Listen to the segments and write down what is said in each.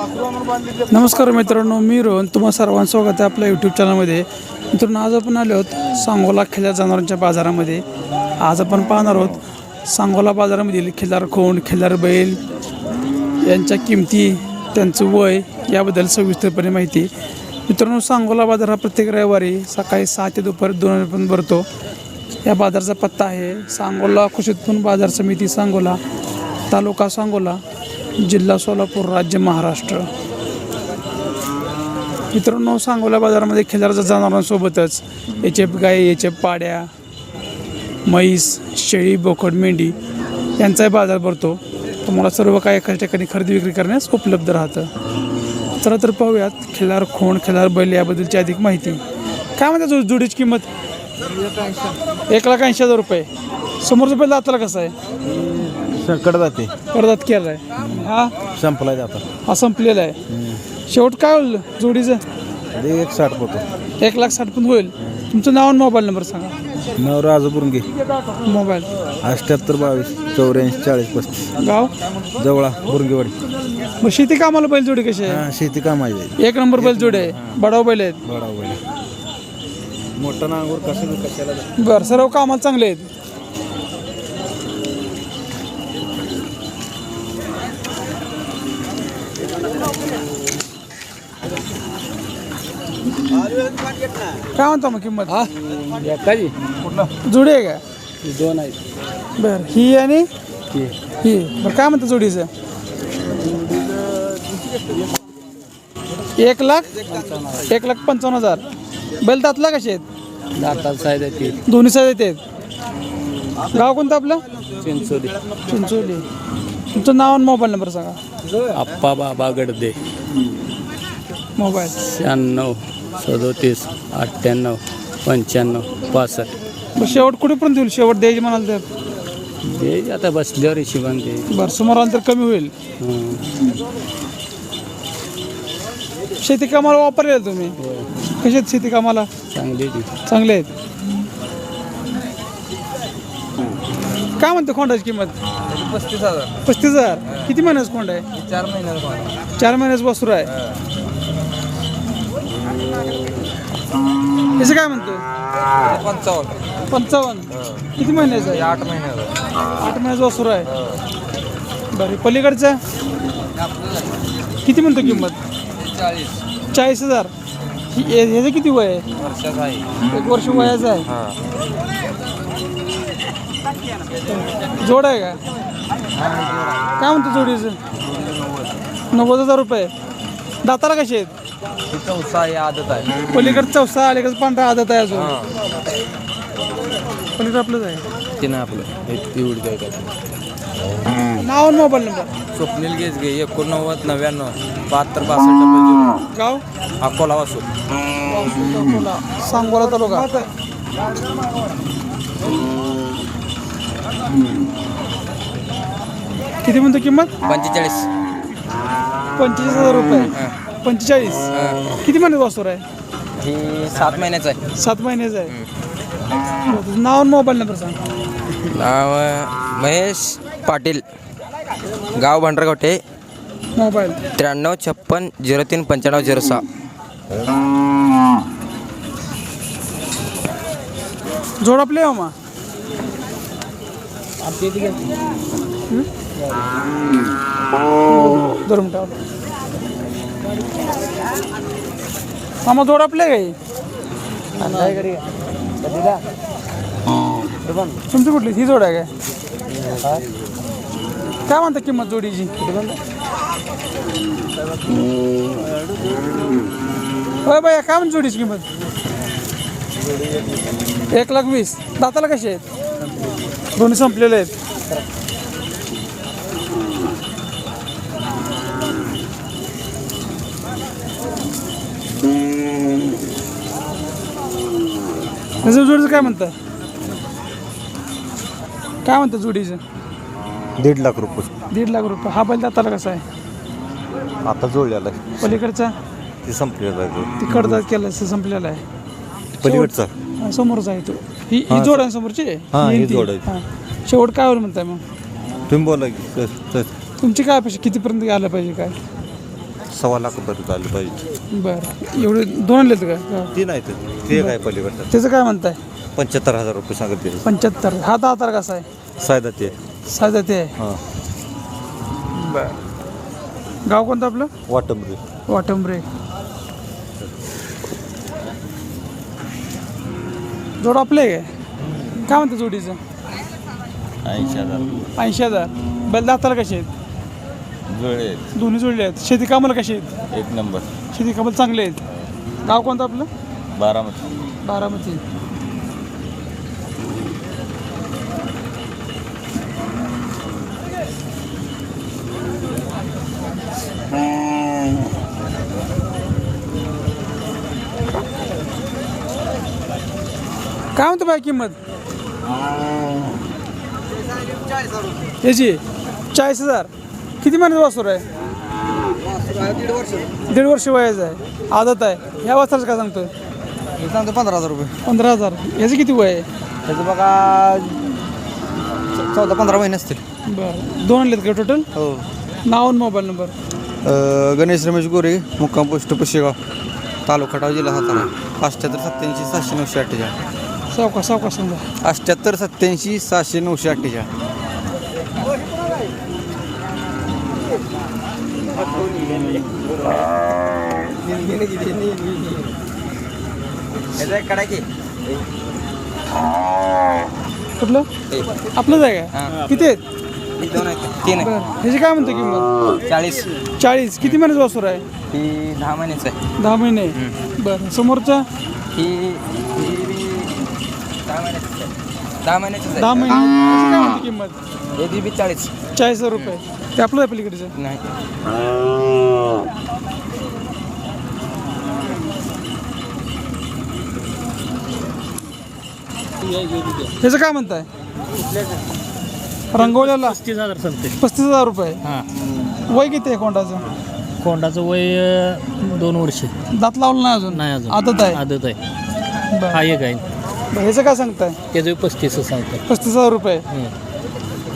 नमस्कार मित्रांनो मी रोहन. तुम्हा सर्वांचं स्वागत आहे आपल्या यूट्यूब चॅनलमध्ये मित्रांनो आज आपण आलो आहोत सांगोला खिल्लार जनावरांच्या बाजारामध्ये. आज आपण पाहणार आहोत सांगोला बाजारामधील खिल्लार खोंड खिल्लार बैल यांच्या किमती त्यांचं वय याबद्दल सविस्तरपणे माहिती. मित्रांनो सांगोला बाजार हा प्रत्येक रविवारी सकाळी सहा ते दुपारी दोन वाजेपर्यंत भरतो. या बाजारचा पत्ता आहे सांगोला कृषी उत्पन्न बाजार समिती सांगोला तालुका सांगोला. जिल्हा सोलापूर राज्य महाराष्ट्र. मित्रांनो सांगोला बाजारामध्ये खिल्लारच्या जनावरांसोबतच याचे गाय याचे पाड्या म्हैस शेळी बोकड मेंढी यांचाही बाजार भरतो. तुम्हाला सर्व काही एकाच ठिकाणी खरेदी विक्री करण्यास उपलब्ध राहतं. चला तर पाहूयात खिलार खोंड खिल्लार बैल याबद्दलची अधिक माहिती. काय म्हणतात जो- जुडीची किंमत? एक लाख ऐंशी हजार रुपये. समोरचं बैल दाताला कसं आहे? संकट जाते. कर्जात केला आहे हा संपला जाता हा संपलेला आहे. शेवट काय होईल जोडीचं? ते एक साठ पोतो एक लाख साठ पण होईल. तुमचं नाव आणि मोबाईल नंबर सांगा. नऊ राजपुरंगी मोबाईल. अठ्ठ्याहत्तर बावीस चौऱ्याऐंशी चाळीस पस्तीस. गाव? जवळा बुरंगीवाडी. मग शेती कामाला बैल जोडी कशी आहे? हा, शेती कामाची आहे. एक नंबर बैल जोडी आहे. बडाव बैल आहेत. बडा बैल. मोठा नांगूर कसं कशाला बरं सर्व कामाला चांगले आहेत. काय म्हणता मग किंमत जोडी आहे का? दोन आहेत. बरं ही आणि? ही. बरं काय म्हणता जोडीचं? एक लाख? एक लाख पंचावन्न हजार. बैल दातला कसे आहेत आहे दोन्ही साईज आहेत गाव कोणतं आपलं? चिंचोली. चिंचोली. तुमचं नाव आणि मोबाईल नंबर सांगा. आप्पा बाबा गडदे. मोबाईल. शहाण्णव. सदोतीस अठ्ठ्याण्णव पंच्याण्णव पासष्ट. मग शेवट कुठेपर्यंत होईल शेवट द्यायची म्हणाल तर. ते आता बसल्यावर हिशोबान ते बरं समोर आलं तर कमी होईल. हं. शेती कामाला वापरले तुम्ही? कसे आहेत शेती कामाला? चांगली चांगले आहेत. काय म्हणतो खोंडाची किंमत? पस्तीस हजार. पस्तीस हजार. किती महिन्याचं खोंड आहे? चार महिन्याला चार महिन्याचं वासरू आहे. त्याचं काय म्हणतो पंचावन्न. पंचावन्न किती महिन्याचं आहे आठ महिन्याला आठ महिन्याचं वासरू आहे. बरं पलीकडचं? किती म्हणतो किंमत? चाळीस. चाळीस हजार. हे- ह्याचं किती वय आहे? वर्षाचा आहे. एक वर्ष वयाचं आहे. हा. जोड आहे का? काय म्हणतो जोडीचं? नव्वद हजार रुपये. दाताला कसे आहेत? चौसा ही आदत आहे. पलीकडं चौसा अलीकडं पांढरा आदत आहे अजून. हा. पलीकडं आपलंच आहे. ते नाही आपलं. एवढी काय काय नाव आणि मोबाईल नंबर. स्वप्नील गेजगे एकोणनव्वद नव्याण्णव बहात्तर बासष्ट डबल गाव? झिरो अकोला वासू. अकोला. सांगोला तालुका. किती म्हणतो किंमत? पंचेचाळीस. पंचेचाळीस हजार रुपये. पंचेचाळीस. किती महिन्यात वासर आहे? ही सात महिन्याचं आहे. सात महिन्याचं आहे. तुझं नाव आणि मोबाईल नंबर सांग. नाव महेश पाटील. गाव भांडरगोटे मोबाईल. त्र्याण्णव छप्पन झिरो तीन पंच्याण्णव झिरो सहा. जोड आपले हो मा. मिनटं मामा जोड आपले काही तुमची कुठली? ही जोड आहे काय? काय म्हणता किंमत जोडीची? होय बाया काय म्हणते जोडीची किंमत? एक लाख वीस. दाताला कसे आहेत? दोन्ही संपलेले आहेत. त्याचं जोडीचं काय म्हणतं? काय म्हणतं जोडीचं? दीड लाख रुपये. दीड लाख रुपये. हा बैल दाताला कसा आहे? आता जोडलेला आहे. पलीकडचा? ते संपलेलं आहे. ती कडदात केलं संपलेला आहे. पलीकडचा. हा, समोरचा आहे तो. ही ही जोड आहे समोरची? हा, ही ती. जोड आहे. हा. शेवट काय होईल म्हणताय मग? तुम्ही बोला की कस- कस- तुमची काय अपेक्षा? कितीपर्यंत घ्यायला पाहिजे काय? सव्वा लाख रुपये झालं पाहिजे. बरं. एवढे दोन आणलेत का? तीन आहेत. ते काय पलीकडचं? त्याचं काय म्हणताय? पंच्याहत्तर हजार रुपये सांगत ते पंच्याहत्तर. हा दहा तार कसा आहे? सायदा ते. साधा ते. आहे हां गाव कोणतं आपलं? वाटंबरी. वाटंबरे. जोड आपले आहे काय काय म्हणतं जोडीचं? ऐंशी हजार. ऐंशी हजार. बैल दाताला कसे आहेत? जुळे दोन्ही जोडले आहेत. शेती कामाला कसे आहेत? एक नंबर. शेती कामाला चांगले आहेत. गाव कोणतं आपलं? बारामती. बारामती. काय म्हणतो बाय किंमत? याची? चाळीस हजार. किती महिन्याचा वासूर आहे? दीड वर्ष वयाचं आहे. आदत आहे. ह्या वाजताच काय सांगतोय? सांगतो पंधरा हजार रुपये. पंधरा हजार. याचं किती वय आहे? त्याचं बघा चौदा पंधरा महिने असतील. बरं. दोन आणलेत का टोटल हो. नाव आणि मोबाईल नंबर गणेश रमेश गोरे मुक्काम पोस्ट पुशेगाव तालुका खटाव जिल्हा सातारा. अठ्ठ्याहत्तर सत्याऐंशी सहाशे नऊशे अठ्ठेचाळीस. सावका सावका समजा अठ्ठ्याहत्तर सत्याऐंशी सहाशे नऊशे अठ्ठेचाळीस. कुठलं? आपलंच आहे का? किती आहेत? दोन आहेत. तीन बरं. ह्याची काय म्हणतो किंमत? चाळीस. चाळीस. किती महिन्याचं वासूर आहे? ही दहा महिन्याचं आहे. दहा महिने. बरं. समोरचा? ही ही दहा महिन्याचं आहे. दहा महिन्याचंच दहा महिने. ह्याची काय म्हणते किंमत? हे बी बी चाळीस. चाळीस हजार रुपये. ते आपलं आहे. पलीकडचं नाही. ह्याचं काय म्हणताय? रंगवलेला पस्तीस हजार चालते पस्तीस हजार रुपये. हां. वय किती आहे कोंडाचं? कोंडाचं वय अं, दोन वर्ष. दात लावलं नाही अजून? नाही अजून. आदत आहे? आदत आहे. बरं. हा एक आहे. बरं, ह्याचं काय सांगताय? त्याचं पस्तीस सांगतात. पस्तीस हजार रुपये. हं.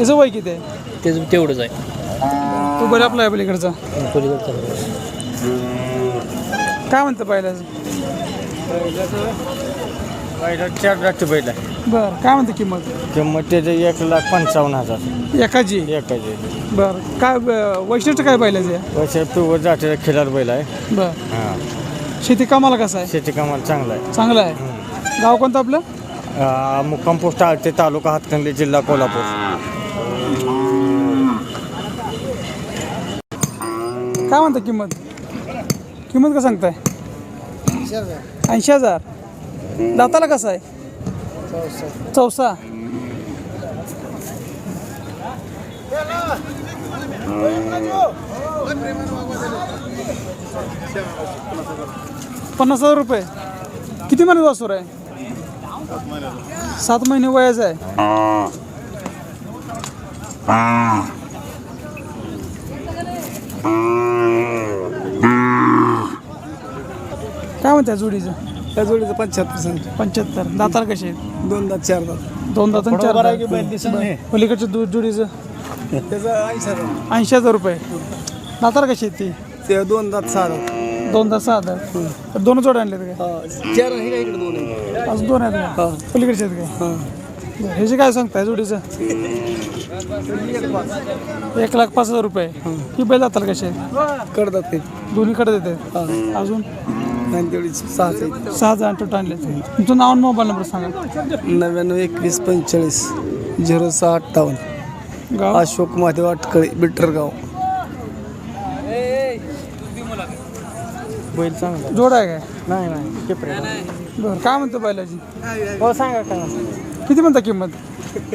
ह्याचं वय किती आहे? त्याचं तेवढंच आहे. तू बरं आपला आहे पलीकडचा. पलीकडचं काय म्हणतं पहिल्याचं चार लाख आहे बरं काय म्हणते किंमत? किंमत त्याचं एक लाख पंचावन्न हजार एकाची? एकाचे बरं काय ब- वैशिष्ट्य काय बैलाचं आहे? वर्षा पिवळ जातीचा खिलार बैल आहे बरं. हां शेती कामाला कसं आहे? शेती कामाला चांगला आहे. चांगलं आहे गाव कोणतं आपलं? आ, मुक्काम पोस्ट आळते तालुका हातकणली जिल्हा कोल्हापूर. काय म्हणता किंमत? किंमत का सांगताय? ऐंशी हजार. दाताला कसं आहे? चौसा. पन्नास हजार रुपये. किती महिने वासूर आहे? सात महिने वयाचं आहे. म्हणते जोडीचं? त्या जोडीचं पंच्याहत्तर सांगतो पंच्याहत्तर. दाताला कसे आहेत? दोन दात. चार दात. दोन दात आणि चार दात. दूध जोडीचं? त्याचं ऐंशी हजार. ऐंशी हजार रुपये. दाताला कशी आहेत ती? ते दोन दात सहा दात. दोन दात सहा हजार दोन जोड आणलेत काय? हा, चार आहे का इकडे दोन आहे? अजून दोन आहेत का? पलीकडचे आहेत काय? बरं. ह्याचे काय सांगताय जोडीचं? एक लाख पाच हजार रुपये. ही. बैल दाताला कसे आहेत? करतात ते दोन्हीकडे देते अजून? आणि तेवढी सहाच आहे सहा हजार टोटल आणले तुमचं नाव आणि मोबाईल नंबर सांगा. नव्याण्णव एकवीस पंचेचाळीस झिरो सहा अठ्ठावन्न. गाव? अशोक महादेव अटकळे बिट्टरगाव बैल चांगला जोड आहे काय? नाही नाही. बरं काय म्हणतो बैलाची? हो सांगा काय किती म्हणता किंमत?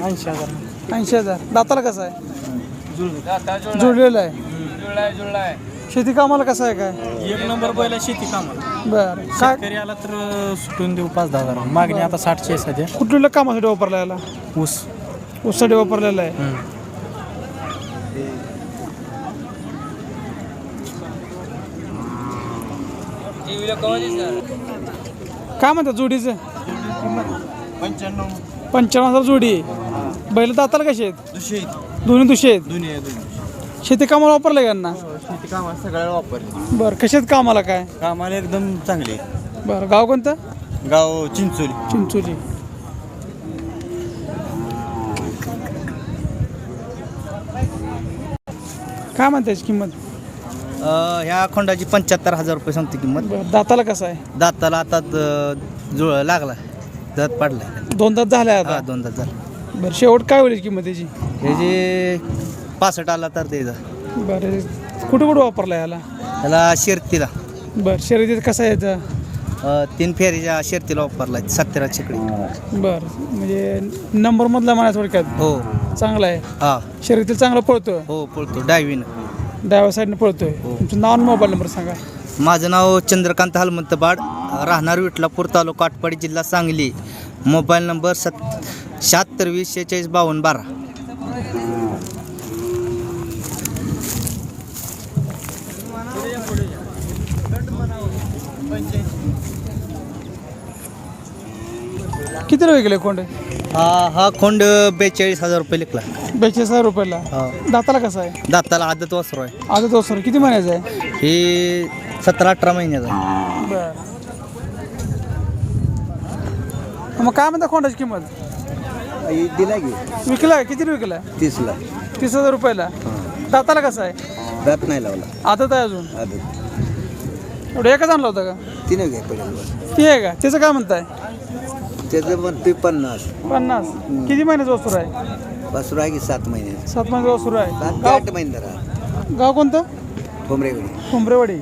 ऐंशी हजार. ऐंशी हजार. दाताला कसं आहे? जुळलेलं. आहे. शेती कामाला कसं आहे काय? एक नंबर बैल शेती कामाला. बरं. काय? शेतकरी आला तर सुटून देऊ पाच दहा हजार. मागणी आता साठशे आहे सध्या. कुठल्या कामासाठी वापरला याला ऊस. ऊससाठी वापरलेला आहे? काय म्हणतात जोडीचं? पंच्याण्णव. हजार जोडी. बैल दाताला कसे आहेत? दोन्ही दुशे आहेत? शेती कामाला वापरलं का यांना? शेती कामाला सगळ्याला वापरले बरं कशात कामाला काय? कामाला एकदम चांगले बरं गाव कोणतं? गाव चिंचोली. चिंचोली. काय म्हणते याची किंमत? ह्या खोंडाची पंच्याहत्तर हजार रुपये सांगते किंमत. बरं दाताला कसं आहे? दाताला आता द- जुळ लागला दात पडलाय. दोन दात झाले हा आता दोन दात झाला. बरं शेवट काय होईल किंमत त्याची हे जे पासष्ट आला तर ते बरं. कुठं कुठं वापरला याला? त्याला शिरतीला बरं शर्यतीत कसं आहे याचं? अ, तीन फेरीच्या शिरतीला वापरला सत्तरा छिकडी बरं. म्हणजे नंबरमधला म्हणायचं थोडक्यात हो. चांगला आहे. हा. शर्यतीत चांगला पळतो हो पळतो. डायवीनं डाव्या साईडने पळतोय. तुमचं नाव आणि मोबाईल नंबर सांगा. माझं नाव चंद्रकांत हलमंत बाड. राहणार विटलापूर तालुका आटपाडी जिल्हा सांगली. मोबाईल नंबर सत शहात्तर वीस शेहेचाळीस बावन्न बारा. किती रुपये गेले कोंड हा हा खोंड बेचाळीस हजार रुपये लिखला बेचाळीस हजार रुपयाला. हा. दाताला कसं आहे? दाताला आदत वासरू आहे. आता तो सर किती महिन्याचा आहे? हे सतरा अठरा महिन्याचा आहे. बरं. मग काय म्हणता खोंडाची किंमत? दिला की. विकला किती विकला तीसला तीस हजार रुपयाला. दाताला कसं आहे? दात नाही लावला. आदत आहे अजून? आदत. एवढं एकच आणला होता का? तिने घे पडेल. ती आहे का? त्याचं काय म्हणताय? त्याचं ते पन्नास. पन्नास. किती महिन्याचं वस्तू आहे वासरू आहे की सात महिने. सात महिन्याचं वस्तू आहे गाव आठ महिने धरा गाव कोणतं? ठोंबरेकडे कुंभरेवाडी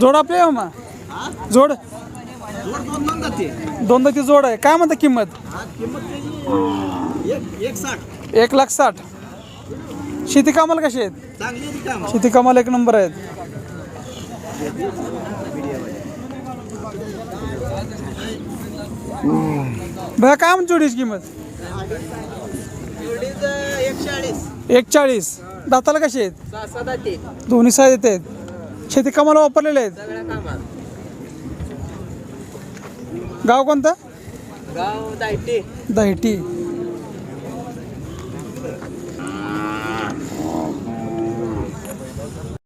जोड आपले आहे मामा जोड? दोनदा ती. जोड आहे. काय म्हणता किंमत? एक लाख साठ. शेती कामाला कशी आहेत? शेती कामाला एक नंबर आहेत. भया काय म्हणतो जोडीची किंमत? एक चाळीस दाताला कशी आहेत? दोन्ही साईज येत आहेत. शेती कामाला वापरलेले आहेत? गाव कोणतं? दाहिटी